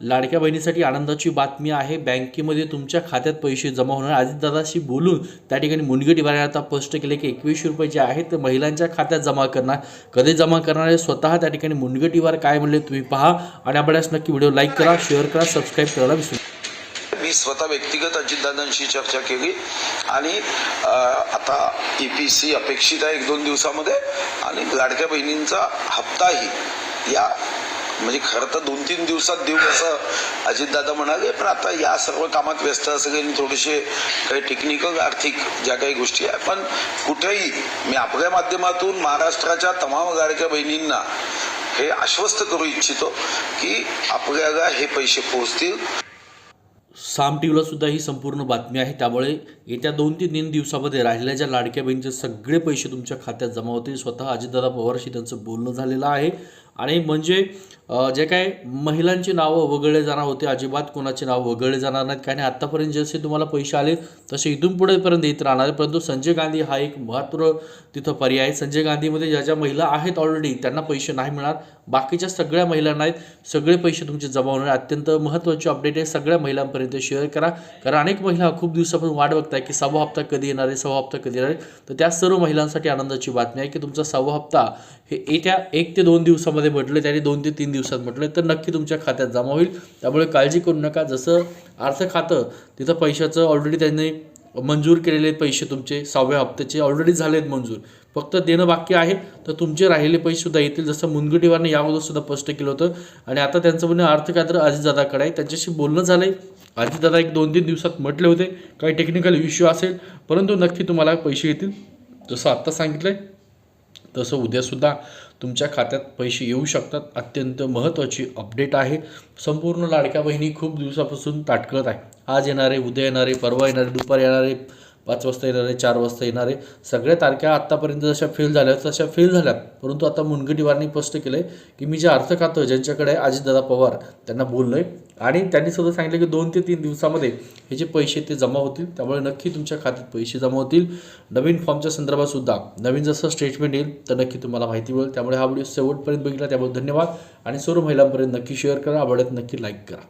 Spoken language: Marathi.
लाडक्या बहिणीसाठी आनंदाची बातमी आहे. बँकेमध्ये तुमच्या खात्यात पैसे जमा होणार. अजितदादाशी बोलून त्या ठिकाणी मुनगटीवार आता स्पष्ट केले की एकवीसशे रुपये जे आहेत ते महिलांच्या खात्यात जमा करणार. कधी जमा करणार स्वतः त्या ठिकाणी मुनगटीवार काय म्हणले तुम्ही पहा. आणि आपल्यास नक्की व्हिडिओ लाईक करा शेअर करा सबस्क्राईब करायला विसरू मी स्वतः व्यक्तिगत अजितदादांशी चर्चा केली आणि आता ई पी सी अपेक्षित आहे एक दोन दिवसामध्ये. आणि लाडक्या बहिणींचा हप्ताही या म्हणजे खरं तर दोन तीन दिवसात देऊ असं अजितदादा म्हणाले पण आता या सर्व कामात व्यस्त असले आणि थोडेसे काही टेक्निकल आर्थिक ज्या काही गोष्टी आहे. पण कुठेही मी आपल्या माध्यमातून महाराष्ट्राच्या तमाम लाडक्या बहिणींना हे आश्वस्त करू इच्छितो की आपल्याला हे पैसे पोहोचतील. साम टीव्हीला सुद्धा ही संपूर्ण बातमी आहे. त्यामुळे येत्या दोन ते तीन दिवसामध्ये राहिलेल्या ज्या लाडक्या बहिणीचे सगळे पैसे तुमच्या खात्यात जमा होतील. स्वतः अजितदादा पवारशी त्यांचं बोलणं झालेलं आहे. आणि म्हणजे जे काय महिलांची नावं वगळले जाणार होते अजिबात कोणाचे नाव वगळले जाणार नाहीत. कारण आत्तापर्यंत जसे तुम्हाला पैसे आले तसे इथून पुढेपर्यंत येत राहणार आहे. परंतु संजय गांधी हा एक महत्त्व तिथं पर्याय आहे. संजय गांधीमध्ये ज्या ज्या महिला आहेत ऑलरेडी त्यांना पैसे नाही मिळणार. बाकीच्या सगळ्या महिलांना आहेत. सगळे पैसे तुमचे जमा होणार अत्यंत महत्त्वाची अपडेट आहे. सगळ्या महिलांपर्यंत शेअर करा. कारण अनेक महिला खूप दिवसापासून वाट बघताय की सहावा हप्ता कधी येणार आहे सहावा हप्ता कधी येणार आहे. तर त्या सर्व महिलांसाठी आनंदाची बातमी आहे की तुमचा सहावा हप्ता हे येत्या एक ते दोन दिवसामध्ये म्हटलं त्याने दोन ते तीन दिवस दिवसात म्हटलं तर नक्की तुमच्या खात्यात जमा होईल. त्यामुळे काळजी करू नका. जसं अर्थ खातं तिथं पैशाचं ऑलरेडी त्यांनी मंजूर केलेले पैसे तुमचे सहाव्या हप्त्याचे ऑलरेडी झालेत मंजूर. फक्त देणं बाकी आहे. तर तुमचे राहिलेले पैसे सुद्धा येतील. जसं मुनगटीवारने या सुद्धा स्पष्ट केलं होतं. आणि आता त्यांचं म्हणणं अर्थ खातं अजितदादाकडे आहे. त्यांच्याशी बोलणं झालं आहे अजितदादा एक दोन तीन दिवसात म्हटले होते. काही टेक्निकल इश्यू असेल परंतु नक्की तुम्हाला पैसे येतील. जसं आत्ता सांगितलं आहे तसं उद्यासुद्धा तुमच्या खात्यात पैसे येऊ शकतात. अत्यंत महत्त्वाची अपडेट आहे. संपूर्ण लाडक्या बहिणी खूप दिवसापासून ताटकळत आहे. आज येणारे उद्या येणारे परवा येणारे दुपार येणारे पाच वाजता येणारे चार वाजता येणारे सगळ्या तारख्या आत्तापर्यंत जशा फेल झाल्या तशा फेल झाल्या. परंतु आता मुनगंटीवारांनी स्पष्ट केलं आहे की मी जे अर्थ खातं ज्यांच्याकडे अजितदादा पवार त्यांना बोललो आहे आणि त्यांनी सुद्धा सांगितलं की दोन ते तीन दिवसामध्ये हे जे पैसे ते जमा होतील. त्यामुळे नक्की तुमच्या खात्यात पैसे जमा होतील. नवीन फॉर्मच्या संदर्भात सुद्धा नवीन जसं स्टेटमेंट येईल तर नक्की तुम्हाला माहिती मिळेल. त्यामुळे हा व्हिडिओ शेवटपर्यंत बघितला त्यामुळे धन्यवाद. आणि सर्व महिलांपर्यंत नक्की शेअर करा आवडत नक्की लाईक करा.